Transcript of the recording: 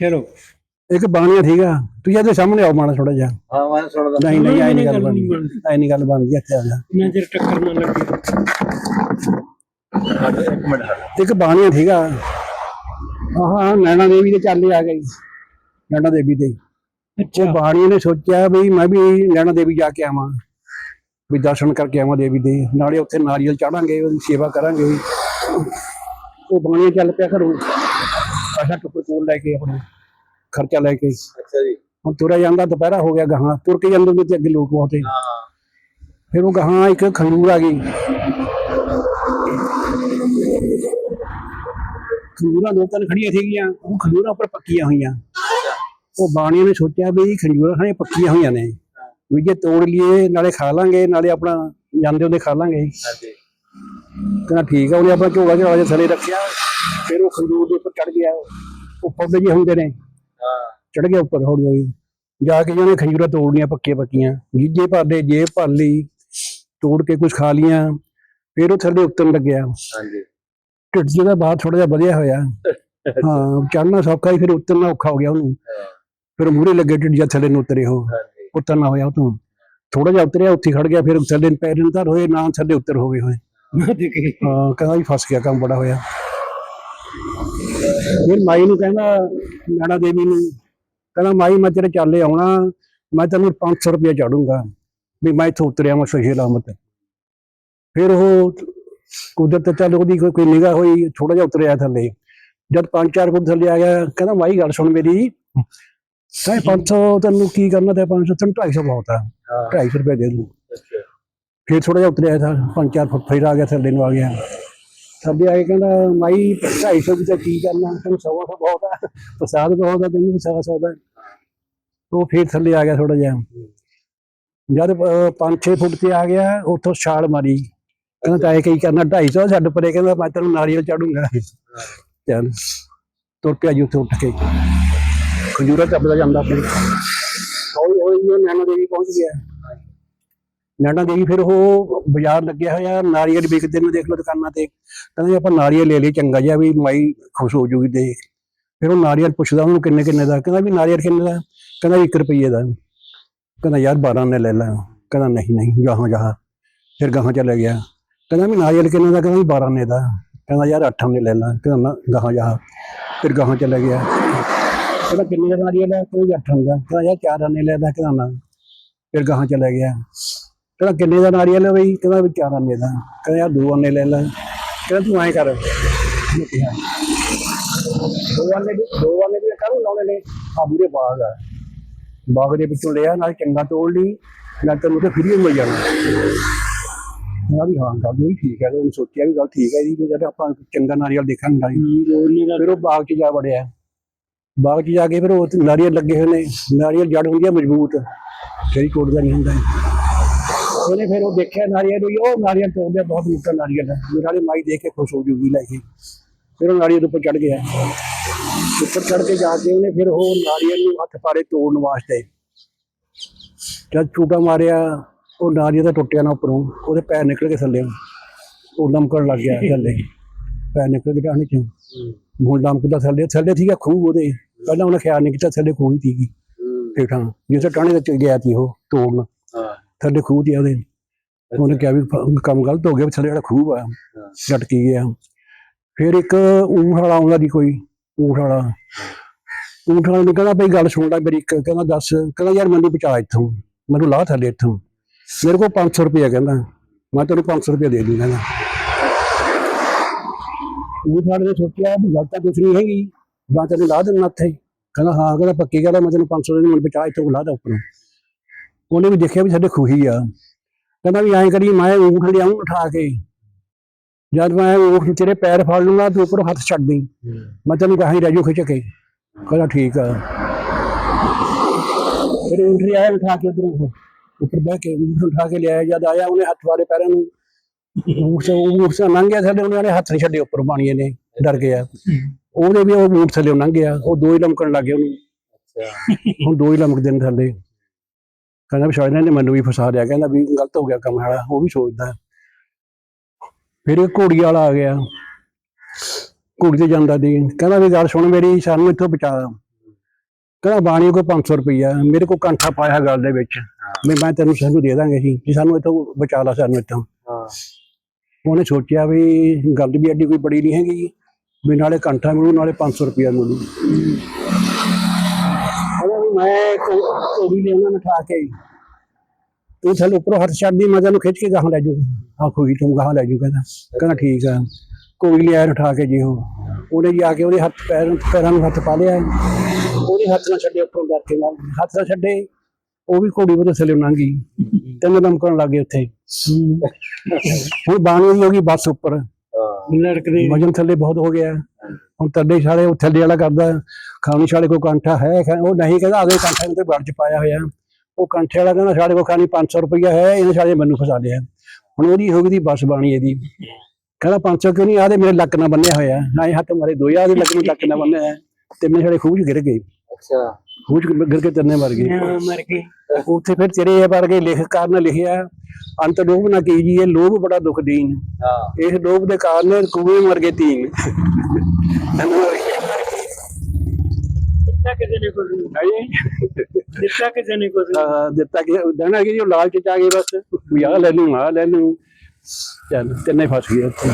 ਚਲੋ ਇੱਕ ਬਾਣੀਆ ਠੀਕ ਆ। ਤੁਸੀਂ ਇਹਦੇ ਸਾਹਮਣੇ ਆਓ ਮਾੜਾ ਥੋੜਾ ਜਿਹਾ। ਹਾਂ ਮੈਂ ਸੁਣਦਾ ਨਹੀਂ ਨਹੀਂ ਐ ਨਹੀਂ ਗੱਲ ਬਣਦੀ। ਐ ਨਹੀਂ ਗੱਲ ਬਣਦੀ ਇੱਥੇ ਆ ਜਾ। ਨਾ ਚਿਰ ਟੱਕਰ ਨਾ ਲੱਗੇ। ਇੱਕ ਮਿੰਟ ਹਟ ਇੱਕ ਬਾਣੀਆ ਠੀਕ ਆ। ਆਹ ਨੈਣਾ ਦੇਵੀ ਦੇ ਚਾਲੇ ਆ ਗਈ ਨੈਣਾ ਦੇਵੀ ਦੇ। ਅੱਛਾ। ਉਹ ਬਾਣੀਏ ਨੇ ਸੋਚਿਆ ਵੀ ਮੈਂ ਵੀ ਨੈਣਾ ਦੇਵੀ ਜਾ ਕੇ ਆਵਾਂ। ਵੀ ਦਰਸ਼ਨ ਕਰਕੇ ਆਵਾਂ ਦੇਵੀ ਦੇ ਨਾਲੇ ਉੱਥੇ ਨਾਰੀਅਲ ਚਾੜਾਂਗੇ ਉਹਦੀ ਸੇਵਾ ਕਰਾਂਗੇ ਉਹ ਬਾਣੀਏ ਚੱਲ ਪਿਆ ਘਰੋਂ। ਆਸ਼ਾ ਟੁੱਪਰ ਕੋਲ ਲੈ ਕੇ ਆਪਣੇ ਖਰਚਾ ਲੈ ਕੇ। ਅੱਛਾ ਜੀ। ਹੁਣ ਤੁਰਿਆ ਜਾਂਦਾ ਦੁਪਹਿਰਾ ਹੋ ਗਿਆ ਗਾਹਾਂ ਤੁਰ ਕੇ ਜਾਂਦੇ ਤੇ ਅੱਗੇ ਲੋਕ ਬਹੁਤੇ। ਫਿਰ ਉਹ ਗਾਹਾਂ ਇੱਕ ਖੰਜੂਰ ਆ ਗਈ। ਖੰਜੂਰਾਂ ਦੋ ਤਿੰਨ ਖੜੀਆਂ ਸੀਗੀਆਂ ਉਹ ਖੰਜੂਰਾਂ ਉੱਪਰ ਪੱਕੀਆਂ ਹੋਈਆਂ। ਉਹ ਬਾਣੀਆਂ ਨੇ ਸੋਚਿਆ ਵੀ ਖੰਜੂਰਾਂ ਖਾਣੇ ਪੱਕੀਆਂ ਹੋਈਆਂ ਨੇ। ਵੀ ਜੇ ਤੋੜ ਲਈਏ ਨਾਲੇ ਖਾ ਲਾਂਗੇ ਨਾਲੇ ਆਪਣਾ ਜਾਂਦੇ ਉਹਦੇ ਖਾ ਲਾਂਗੇ ਹਾਂਜੀ। ਕਹਿੰਦਾ ਠੀਕ ਆ ਉਹਨੇ ਆਪਣਾ ਝੋਲਾ ਝੋਲਾ ਜਿਹਾ ਥੱਲੇ ਰੱਖਿਆ ਫਿਰ ਉਹ ਖੰਜੂਰ ਦੇ ਉੱਪਰ ਚੜ ਗਿਆ। ਉਹ ਪੌਦੇ ਜਿਹੇ ਹੁੰਦੇ ਨੇ ਹਾਂ। ਚੜ ਗਿਆ ਉੱਪਰ ਹੌਲੀ ਹੌਲੀ। ਜਾ ਕੇ ਜਿਹਨੇ ਖੰਜੂਰਾਂ ਤੋੜਨੀਆਂ ਪੱਕੀਆਂ ਪੱਕੀਆਂ। ਗੀਜੇ ਭਰ ਲਏ ਜੇਬ ਭਰ ਲਈ ਤੋੜ ਕੇ ਕੁਝ ਖਾ ਲੀਆਂ ਫਿਰ ਉਹ ਥੱਲੇ ਉਤਰਨ ਲੱਗਿਆ। ਹਾਂਜੀ। ਢਿੱਡ ਜਿਹਦਾ ਬਾਹਰ ਥੋੜਾ ਜਿਹਾ ਵਧਿਆ ਹੋਇਆ। ਹਾਂ ਚੜਨਾ ਸੌਖਾ ਹੀ ਫਿਰ ਉਤਰਨਾ ਔਖਾ ਹੋ ਗਿਆ ਉਹਨੂੰ। ਫਿਰ ਮੂਹਰੇ ਲੱਗੇ ਢਿੱਡ ਜਿਹਾ ਥੱਲੇ ਨੂੰ ਉਤਰੇ ਹਾਂਜੀ। ਉਤਰਨਾ ਹੋਇਆ ਉਹ ਥੋੜਾ ਜਿਹਾ ਉਤਰਿਆ, ਉੱਥੇ ਖੜ ਗਿਆ, ਫਿਰ ਥੱਲੇ ਪੈਰ ਨੂੰ ਧਰ ਹੋਏ, ਨਾ ਥੱਲੇ ਉੱਤਰ ਹੋ ਗਏ ਹੋਏ। ਹਾਂ, ਕਹਿੰਦਾ ਵੀ ਫਸ ਗਿਆ, ਕੰਮ ਬੜਾ ਹੋਇਆ। ਫਿਰ ਮਾਈ ਨੂੰ ਕਹਿੰਦਾ ਨਾਣਾ ਦੇਵੀ ਨੂੰ, ਕਹਿੰਦਾ ਮਾਈ, ਮੈਂ ਤੇਰੇ ਚਾਲੇ ਆਉਣਾ, ਮੈਂ ਤੈਨੂੰ 500 ਰੁਪਏ ਚਾੜੂੰਗਾ। ਵੀ ਮੈਂ ਇੱਥੋਂ ਉਤਰਿਆ, ਮੈਂ ਸਹੀ ਲਾਮਤ ਫਿਰ ਉਹ ਕੁਦਰਤ ਚੱਲ ਉਹਦੀ ਕੋਈ- ਕੋਈ ਨਿਗਾਹ ਹੋਈ ਥੋੜਾ ਜਿਹਾ ਉਤਰਿਆ ਥੱਲੇ। ਜਦ 5-4 ਫੁੱਟ ਥੱਲੇ ਆ ਗਿਆ, ਕਹਿੰਦਾ ਮਾਈ, ਗੱਲ ਸੁਣ ਮੇਰੀ। ਸਾਈ 500 ਤੈਨੂੰ ਕੀ ਕਰਨਾ ਤੇ 500 ਤੈਨੂੰ 250 ਬਹੁਤ ਆ। ਹਾਂ। 250 ਰੁਪਏ ਦੇ ਦੂੰ। ਫਿਰ ਥੋੜਾ ਜਿਹਾ ਉਤਰਿਆ ਥਾ ਪੰਜ ਚਾਰ ਫੁੱਟ ਫਿਰ ਆ ਗਿਆ ਥੱਲੇ ਨੂੰ ਆ ਗਿਆ। ਥੱਲੇ ਆ ਕੇ ਕਹਿੰਦਾ ਮਾਈ 250 ਦੀ ਤਾਂ ਕੀ ਕਰਨਾ? ਤੈਨੂੰ ਸਵਾ ਸੌ ਬਹੁਤ ਆ। ਪ੍ਰਸਾਦ ਬਹੁਤ ਆ ਤੈਨੂੰ ਸਵਾ ਸੌ ਦਾ। ਉਹ ਫਿਰ ਥੱਲੇ ਆ ਗਿਆ ਥੋੜਾ ਜਿਹਾ। ਜਦ 5-6 ਫੁੱਟ ਤੇ ਆ ਗਿਆ ਉੱਥੋਂ ਛਾਲ ਮਾਰੀ। ਕਹਿੰਦਾ ਤਾਂ ਇਹ ਕੀ ਕਰਨਾ? 250 ਛੱਡ ਪਰੇ। ਕਹਿੰਦਾ ਮੈਂ ਤੈਨੂੰ ਨਾਰੀਅਲ ਚਾੜੂੰਗਾ। ਚੱਲ ਤੁਰ ਪਿਆ ਜੀ ਉੱਥੇ ਉੱਠ ਕੇ। ਖਜੂਰਾ ਚੱਪਦਾ ਜਾਂਦਾ ਆਪਣੇ ਹੌਲੀ ਹੌਲੀ ਉਹ ਨੈਣਾ ਦੇਵੀ ਪਹੁੰਚ ਗਿਆ। ਨੈਣਾ ਦੇਵੀ ਫਿਰ ਉਹ ਬਾਜ਼ਾਰ ਲੱਗਿਆ ਹੋਇਆ ਨਾਰੀਅਲ ਵਿਕਦੇ ਨੇ ਦੇਖ ਲਓ ਦੁਕਾਨਾਂ ਤੇ। ਕਹਿੰਦੇ ਆਪਾਂ ਨਾਰੀਅਲ ਲੈ ਲਈ ਚੰਗਾ ਜਿਹਾ ਵੀ ਮਾਈ ਖੁਸ਼ ਹੋ ਜੂਗੀ ਦੇ ਫਿਰ ਉਹ ਨਾਰੀਅਲ ਪੁੱਛਦਾ ਉਹਨੂੰ ਕਿੰਨੇ ਕਿੰਨੇ ਦਾ ਕਹਿੰਦਾ ਵੀ ਨਾਰੀਅਲ ਕਿੰਨੇ ਦਾ? ਕਹਿੰਦਾ 1 ਰੁਪਏ ਦਾ। ਕਹਿੰਦਾ ਯਾਰ 12 ਨੇ ਲੈ ਲੈ। ਕਹਿੰਦਾ ਨਹੀਂ ਨਹੀਂ ਗਾਹਾਂ ਜਹਾ ਫਿਰ ਗਾਹਾਂ ਚਲੇ ਗਿਆ। ਕਹਿੰਦਾ ਵੀ ਨਾਰੀਅਲ ਕਿੰਨੇ ਦਾ? ਕਹਿੰਦਾ ਵੀ 12 ਨੇ ਦਾ। ਕਹਿੰਦਾ ਯਾਰ 8 ਨੇ ਲੈ ਲੈ। ਕਹਿੰਦਾ ਨਾ ਗਾਹਾਂ ਜਹਾ ਫਿਰ ਗਾਹਾਂ ਚਲੇ ਗਿਆ। ਕਹਿੰਦਾ ਕਿੰਨੇ ਦਾ ਨਾਰੀਅਲ ਹੈ ਕੋਈ 8 ਦਾ ਕਹਿੰਦਾ ਯਾਰ 4 ਨੇ ਲੈਦਾ ਕਹਿੰਦਾ ਨਾ। ਫਿਰ ਗਾਹਾਂ ਚਲੇ ਗਿਆ। ਕਹਿੰਦਾ ਕਿੰਨੇ ਦਾ ਨਾਰੀਅਲ ਹੈ ਬਈ? ਕਹਿੰਦਾ ਵੀ 4 ਆਨੇ ਦਾ ਕਹਿੰਦਾ ਯਾਰ ਦੋ ਆਨੇ ਲੈ ਲੈ। ਕਹਿੰਦਾ ਤੂੰ ਐਂ ਕਰ। ਦੋ ਆਨੇ ਦੀ ਦੋ ਆਨੇ ਦੀ ਕਾਹਨੂੰ ਲਾਉਣੇ ਨੇ? ਆ ਬੂਰੇ ਬਾਗ ਆ। ਬਾਗ ਦੇ ਵਿੱਚੋਂ ਲਿਆ ਨਾਲ ਚੰਗਾ ਤੋੜ ਲਈ। ਨਾਲ ਤੈਨੂੰ ਤੇ ਫਰੀ ਮਿਲ ਜਾਣਾ। ਮੈਂ ਵੀ ਹਾਂ ਗੱਲ ਇਹ ਠੀਕ ਹੈ ਉਹਨੇ ਸੋਚਿਆ ਵੀ ਗੱਲ ਠੀਕ ਹੈ ਜੀ ਵੀ। ਜਦ ਆਪਾਂ ਚੰਗਾ ਨਾਰੀਅਲ ਦੇਖਾਂਗੇ ਦਾ ਫਿਰ ਉਹ ਬਾਗ 'ਚ ਜਾ ਵੜਿਆ। ਬਾਗ 'ਚ ਜਾ ਕੇ ਫਿਰ ਉਹ ਨਾਰੀਅਲ ਲੱਗੇ ਹੋਏ ਨੇ, ਨਾਰੀਅਲ ਜੜ ਹੁੰਦੀ ਹੈ ਮਜ਼ਬੂਤ ਜਿਹੜੀ ਟੁੱਟਦਾ ਨਹੀਂ ਹੁੰਦਾ। ਉਹਨੇ ਫਿਰ ਉਹ ਦੇਖਿਆ ਨਾਰੀਅਲ ਨੂੰ ਉਹ ਨਾਰੀਅਲ ਤੋੜਦੇ ਬਹੁਤ ਮੁੱਕਾ ਨਾਰੀਅਲ ਹੈ ਮੇਰੇ ਮਾਈ ਦੇਖ ਕੇ ਖੁਸ਼ ਹੋ ਜੂਗੀ ਲੈ ਕੇ। ਫਿਰ ਉਹ ਨਾਰੀਅਲ ਉੱਪਰ ਚੜ ਗਿਆ। ਉੱਪਰ ਚੜ ਕੇ ਜਾ ਕੇ ਉਹਨੇ ਫਿਰ ਉਹ ਨਾਰੀਅਲ ਨੂੰ ਹੱਥ ਪਾਰੇ ਤੋੜਨ ਵਾਸਤੇ। ਜਦ ਛੂਟਾ ਮਾਰਿਆ, ਉਹ ਨਾਰੀਅਲ ਦਾ ਟੁੱਟਿਆ ਨਾ ਉੱਪਰੋਂ, ਉਹਦੇ ਪੈਰ ਨਿਕਲ ਕੇ ਥੱਲੇ। ਉਹ ਲਮਕਣ ਲੱਗ ਗਿਆ ਥੱਲੇ। ਪੈਰ ਨਿਕਲ ਕੇ ਟਾਹਣੀ ਚੋਂ। ਹੁਣ ਲਮਕਦਾ ਥੱਲੇ ਥੱਲੇ ਸੀਗਾ ਖੂਹ ਉਹਦੇ। ਪਹਿਲਾਂ ਉਹਨੇ ਖਿਆਲ ਨਹੀਂ ਕੀਤਾ ਥੱਲੇ ਖੂਹ ਹੀ ਸੀਗੀ। ਠੇਠਾਂ ਜਿਸੇ ਟਾਣੇ ਚ ਗਿਆ ਸੀ ਉਹ ਤੋੜਨ। ਥੱਲੇ ਖੂਹ ਦੀ ਉਹਦੇ। ਉਹਨੇ ਕਿਹਾ ਵੀ ਕੰਮ ਗਲਤ ਹੋ ਗਿਆ ਥੱਲੇ ਜਿਹੜਾ ਖੂਹ ਆ ਝਟਕੀ ਗਿਆ। ਫਿਰ ਇੱਕ ਊਂਠ ਵਾਲਾ ਆਉਂਦਾ ਦੀ ਕੋਈ ਊਂਠ ਵਾਲਾ। ਊਂਠ ਵਾਲੇ ਨੇ ਕਹਿੰਦਾ ਭਈ ਗੱਲ ਸੁਣ ਲੈ ਮੇਰੀ ਇੱਕ ਕਹਿੰਦਾ ਦੱਸ ਕਹਿੰਦਾ ਯਾਰ ਮੈਨੂੰ ਬਚਾ ਇੱਥੋਂ। ਮੈਨੂੰ ਲਾਹ ਥੱਲੇ ਇੱਥੋਂ। ਮੇਰੇ ਕੋਲ 500 ਰੁਪਏ ਕਹਿੰਦਾ। ਮੈਂ ਤੈਨੂੰ 500 ਰੁਪਏ ਦੇ ਦੂੰ ਕਹਿੰਦਾ ਊਂਠ ਵਾਲੇ ਨੇ ਸੋਚਿਆ ਵੀ ਗੱਲ ਤਾਂ ਕੁਛ ਨਹੀਂ ਹੈਗੀ। ਮੈਂ ਤੈਨੂੰ ਲਾ ਦੇਣਾ ਇੱਥੇ ਕਹਿੰਦਾ, ਹਾਂ, ਕਹਿੰਦਾ, ਪੱਕੀ ਗੱਲ ਆ, ਮੈਂ ਤੈਨੂੰ 500 ਦੇ ਦੂੰ ਮੈਨੂੰ ਬਚਾ ਇੱਥੋਂ ਲਾ ਦੇ ਉੱਪਰੋਂ। ਉਹਨੇ ਵੀ ਦੇਖਿਆ ਵੀ ਸਾਡੇ ਖੂਹੀ ਆ। ਕਹਿੰਦਾ ਵੀ ਐਂ ਕਰੀ, ਮੈਂ ਊਂਠ ਲਿਆਉਂ ਉਠਾ ਕੇ। ਜਦ ਮੈਂ ਊਂਠ ਤੇਰੇ ਪੈਰ ਫੜ ਲੂੰਗਾ, ਤੂੰ ਉੱਪਰੋਂ ਹੱਥ ਛੱਡ ਦੇ। ਮੈਂ ਤੈਨੂੰ ਕਹਾਂ ਰਹਿ ਜਾਊ ਖਿੱਚ ਕੇ। ਕਹਿੰਦਾ, ਠੀਕ ਆ। ਫਿਰ ਊਂਠ ਲਿਆਇਆ, ਉਠਾ ਕੇ ਉਧਰੋਂ। ਉੱਪਰ ਬਹਿ ਕੇ ਊਂਠ ਉਠਾ ਕੇ ਲਿਆਇਆ, ਜਦ ਆਇਆ ਉਹਨੇ ਹੱਥ ਵਾਰੇ ਪੈਰਾਂ ਨੂੰ। ਊਂਠ ਸੇ ਊਂਠ ਸੇ ਲੰਘ ਗਿਆ ਥੱਲੇ ਉਹਨੇ ਹੱਥ ਨਹੀਂ ਛੱਡੇ ਉੱਪਰ ਪਾਣੀਏ ਨੇ ਡਰ ਗਿਆ। ਉਹਨੇ ਵੀ ਉਹ ਊਂਠ ਥੱਲੇ ਲੰਘ ਗਿਆ ਉਹ ਦੋ ਹੀ ਲਮਕਣ ਲੱਗ ਗਏ ਉਹਨੂੰ। ਅੱਛਾ। ਹੁਣ ਦੋ ਹੀ ਲਮਕਦੇ ਨੇ ਥੱਲੇ। ਕਹਿੰਦਾ ਵੀ ਸ਼ਾਇਦ ਇਹਨਾਂ ਨੇ ਮੈਨੂੰ ਵੀ ਫਸਾ ਦਿਆ ਕਹਿੰਦਾ ਵੀ ਗਲਤ ਹੋ ਗਿਆ ਕੰਮ ਸਾਲਾ ਉਹ ਵੀ ਸੋਚਦਾ। ਫਿਰ ਇਹ ਘੋੜੀ ਵਾਲਾ ਆ ਗਿਆ। ਘੋੜੀ ਤੇ ਜਾਂਦਾ ਦੀ ਕਹਿੰਦਾ ਵੀ ਗੱਲ ਸੁਣ ਮੇਰੀ ਸਾਨੂੰ ਇੱਥੋਂ ਬਚਾ ਕਹਿੰਦਾ ਬਾਣੀ ਕੋ 500 ਰੁਪਈਆ ਮੇਰੇ ਕੋ ਕੰਠਾ ਪਾਇਆ ਗੱਲ ਦੇ ਵਿੱਚ। ਵੀ ਮੈਂ ਤੈਨੂੰ ਸਾਨੂੰ ਦੇ ਦਾਂਗੇ ਜੀ ਸਾਨੂੰ ਇੱਥੋਂ ਬਚਾ ਲਾ ਸਾਨੂੰ ਇੱਥੋਂ। ਹਾਂ। ਉਹਨੇ ਸੋਚਿਆ ਵੀ ਗੱਲ ਵੀ ਐਡੀ ਕੋਈ ਬੜੀ ਨਹੀਂ ਹੈਗੀ ਵੀ ਨਾਲੇ ਕੰਠਾ ਮਿਲੂ, ਨਾਲੇ 500 ਰੁਪਇਆ ਮਿਲੂ। ਕਹਿੰਦਾ ਵੀ ਮੈਂ ਕੋੜੀ ਲੈ ਉਹਨਾਂ ਨੂੰ ਠਾ ਕੇ ਤੂੰ ਥੱਲੇ ਉੱਪਰੋਂ ਹੱਥ ਛੱਡਦੀ ਮੈਂ ਤੈਨੂੰ ਖਿੱਚ ਕੇ ਗਾਹਾਂ ਲੈ ਜੂ ਆਖੋ ਜੀ, ਤੂੰ ਗਾਹਾਂ ਲੈ ਜੂ ਕਹਿੰਦਾ। ਕਹਿੰਦਾ ਠੀਕ ਆ। ਕੋਈ ਲਿਆ ਉਠਾ ਕੇ ਜੀ ਉਹ। ਉਹਨੇ ਜਾ ਕੇ ਉਹਦੇ ਹੱਥ ਪੈਰ, ਪੈਰਾਂ ਨੂੰ ਹੱਥ ਪਾ ਲਿਆ। ਉਹਦੇ ਹੱਥ ਨਾਲ ਛੱਡੇ ਉੱਪਰੋਂ ਕਰਕੇ ਨਾਲ। ਹੱਥ ਨਾਲ ਛੱਡੇ, ਉਹ ਵੀ ਘੋੜੀ ਉਹਦੇ ਥੱਲੇ ਲੰਘ ਗਈ। ਤਿੰਨ ਦਮ ਲੱਗੇ ਉੱਥੇ। ਹੁਣ ਬਾਣੀ ਹੋ ਗਈ ਬੱਸ ਉੱਪਰ। ਲੜਕਦੇ ਵਜਨ ਥੱਲੇ ਬਹੁਤ ਹੋ ਗਿਆ। ਹੁਣ ਤੱਡੇ ਛਾਲੇ, ਉਹ ਥੱਲੇ ਵਾਲਾ ਕਰਦਾ। ਖਾਣੀ ਛਾਲੇ ਕੋ ਕੰਠਾ ਹੈ ਉਹ ਨਹੀਂ ਕਹਿੰਦਾ ਅਗੇ ਕੰਠਾ ਤੇ ਗੜ ਚ ਪਾਇਆ ਹੋਇਆ। ਉਹ ਕੰਠੇ ਵਾਲਾ ਕਹਿੰਦਾ ਸਾਡੇ ਕੋ ਖਾਣੀ 500 ਰੁਪਇਆ ਹੈ, ਇਹਨੇ ਛਾਲੇ ਮੈਨੂੰ ਫਸਾ ਲਿਆ। ਹੁਣ ਉਹਦੀ ਹੋ ਗਈ ਦੀ ਬੱਸ ਬਾਣੀ ਇਹਦੀ। ਕਹਿੰਦਾ 500 ਕਿਉਂ ਨਹੀਂ? ਆਦੇ ਮੇਰੇ ਲੱਕ ਨਾਲ ਬੰਨਿਆ ਹੋਇਆ। ਨਾ ਇਹ ਹੱਥ ਮਾਰੇ, ਦੋ ਯਾਰ ਦੇ ਲੱਕ ਨੂੰ ਲੱਕ ਨਾਲ ਬੰਨਿਆ ਤੇ ਮੇਰੇ ਛਾਲੇ ਖੂਹ ਚ ਗਿਰ ਗਏ। ਅੱਛਾ। ਚ ਗਿਰ ਕੇ ਤਿੰਨੇ ਮਰ ਗਏ। ਹਾਂ, ਮਰ ਗਏ। ਉੱਥੇ ਫਿਰ ਤੇਰੇ ਇਹ ਵਰਗੇ ਲੇਖਕਾਰ ਨੇ ਲਿਖਿਆ। ਅੰਤ ਲੋਭ ਨਾ ਕੀਜੀਏ ਲੋਭ ਬੜਾ ਦੁਖ ਦੀਨ। ਹਾਂ। ਇਸ ਲੋਭ ਦੇ ਕਾਰਨ ਕੂਏ ਮਰ ਗਏ ਤੀਨ। ਦਿੱਤਾ ਕਿਸੇ ਨੇ ਕੁਝ? ਨਹੀਂ। ਦਿੱਤਾ ਕਿਸੇ ਨੇ ਕੁਝ? ਨਹੀਂ ਅਹ ਦਿੱਤਾ ਕਿ ਦੇਣਾ ਕਿ ਉਹ ਲਾਲਚ ਚ ਆ ਗਏ ਬਸ। ਵੀ ਆਹ ਲੈ ਲੂੰ ਆਹ ਲੈ ਲੂੰ ਚੱਲ ਤਿੰਨੇ ਫਸ ਗਏ ਉੱਥੇ।